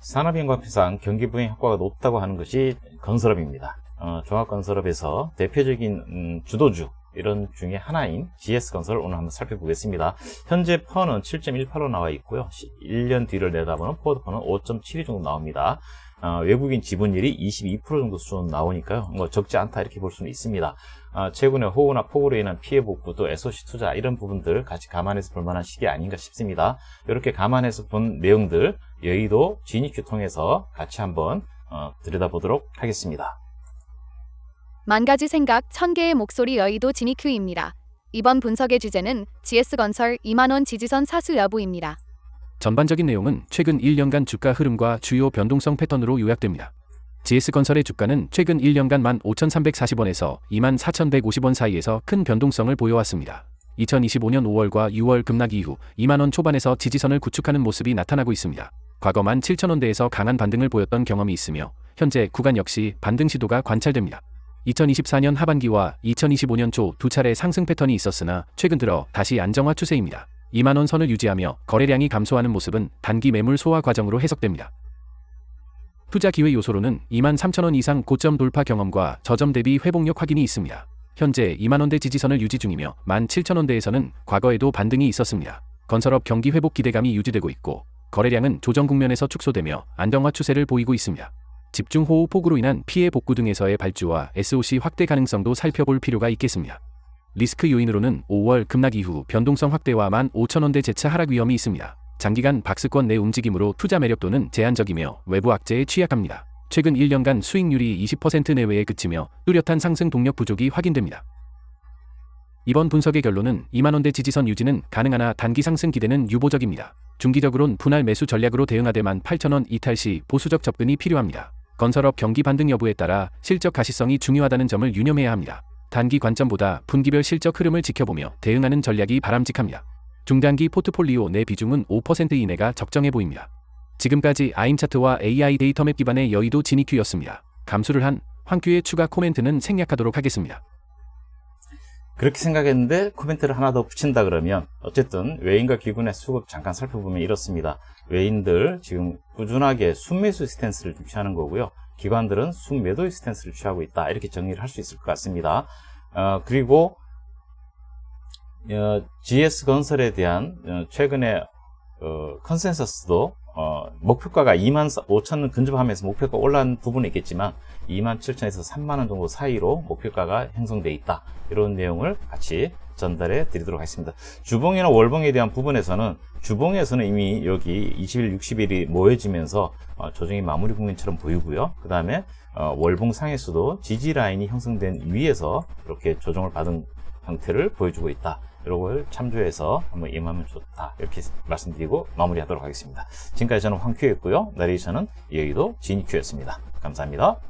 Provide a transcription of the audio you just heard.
산업인과표상 경기 부행 효과가 높다고 하는 것이 건설업입니다. 어, 종합건설업에서 대표적인 음, 주도주 이런 중에 하나인 GS건설을 오늘 한번 살펴보겠습니다. 현재 펀은 7.18로 나와 있고요. 1년 뒤를 내다보는 포워드 펀은 5.72 정도 나옵니다. 어, 외국인 지분율이 22% 정도 수준 나오니까요. 뭐 적지 않다 이렇게 볼 수는 있습니다. 어, 최근에 호우나 폭우로 인한 피해 복구 또 SOC 투자 이런 부분들 같이 감안해서 볼 만한 시기 아닌가 싶습니다. 이렇게 감안해서 본 내용들 여의도 지니큐 통해서 같이 한번 어, 들여다보도록 하겠습니다. 만 가지 생각, 천 개의 목소리 여의도 지니큐입니다. 이번 분석의 주제는 GS건설 2만원 지지선 사수 여부입니다. 전반적인 내용은 최근 1년간 주가 흐름과 주요 변동성 패턴으로 요약됩니다. GS건설의 주가는 최근 1년간 15,340원에서 24,150원 사이에서 큰 변동성을 보여왔습니다. 2025년 5월과 6월 급락 이후 2만원 초반에서 지지선을 구축하는 모습이 나타나고 있습니다. 과거 17,000원대에서 강한 반등을 보였던 경험이 있으며 현재 구간 역시 반등 시도가 관찰됩니다. 2024년 하반기와 2025년 초 두 차례 상승 패턴이 있었으나 최근 들어 다시 안정화 추세입니다. 2만원 선을 유지하며 거래량이 감소하는 모습은 단기 매물 소화 과정으로 해석됩니다. 투자 기회 요소로는 2만 3천원 이상 고점 돌파 경험과 저점 대비 회복력 확인이 있습니다. 현재 2만원대 지지선을 유지 중이며 17,000원대에서는 과거에도 반등이 있었습니다. 건설업 경기 회복 기대감이 유지되고 있고 거래량은 조정 국면에서 축소되며 안정화 추세를 보이고 있습니다. 집중 호우 폭우로 인한 피해 복구 등에서의 발주와 SOC 확대 가능성도 살펴볼 필요가 있겠습니다. 리스크 요인으로는 5월 급락 이후 변동성 확대와 15,000원대 재차 하락 위험이 있습니다. 장기간 박스권 내 움직임으로 투자 매력도는 제한적이며 외부 악재에 취약합니다. 최근 1년간 수익률이 20% 내외에 그치며 뚜렷한 상승 동력 부족이 확인됩니다. 이번 분석의 결론은 2만원대 지지선 유지는 가능하나 단기 상승 기대는 유보적입니다. 중기적으론 분할 매수 전략으로 대응하되만 8,000원 이탈 시 보수적 접근이 필요합니다. 건설업 경기 반등 여부에 따라 실적 가시성이 중요하다는 점을 유념해야 합니다. 단기 관점보다 분기별 실적 흐름을 지켜보며 대응하는 전략이 바람직합니다. 중단기 포트폴리오 내 비중은 5% 이내가 적정해 보입니다. 지금까지 아임 차트와 AI 데이터맵 기반의 여의도 지니큐였습니다. 감수를 한 황큐의 추가 코멘트는 생략하도록 하겠습니다. 그렇게 생각했는데 코멘트를 하나 더 붙인다 그러면 어쨌든 외인과 기관의 수급 잠깐 살펴보면 이렇습니다. 외인들 지금 꾸준하게 순매수 스탠스를 좀 취하는 거고요. 기관들은 순매도의 스탠스를 취하고 있다. 이렇게 정리를 할 수 있을 것 같습니다. 어, 그리고 어, GS건설에 대한 어, 최근에 어, 컨센서스도 어, 목표가가 2만 5천원 근접하면서 목표가 올라간 부분이 있겠지만 2만 7천에서 3만 원 정도 사이로 목표가가 형성돼 있다. 이런 내용을 같이 전달해 드리도록 하겠습니다. 주봉이나 월봉에 대한 부분에서는 주봉에서는 이미 여기 20일, 60일이 모여지면서 어, 조정이 마무리 국면처럼 보이고요. 그 다음에 어, 월봉 상에서도 지지 라인이 형성된 위에서 이렇게 조정을 받은 형태를 보여주고 있다. 이런 걸 참조해서 한번 임하면 좋다. 이렇게 말씀드리고 마무리하도록 하겠습니다. 지금까지 저는 황큐였고요. 나레이션은 여의도 진큐였습니다. 감사합니다.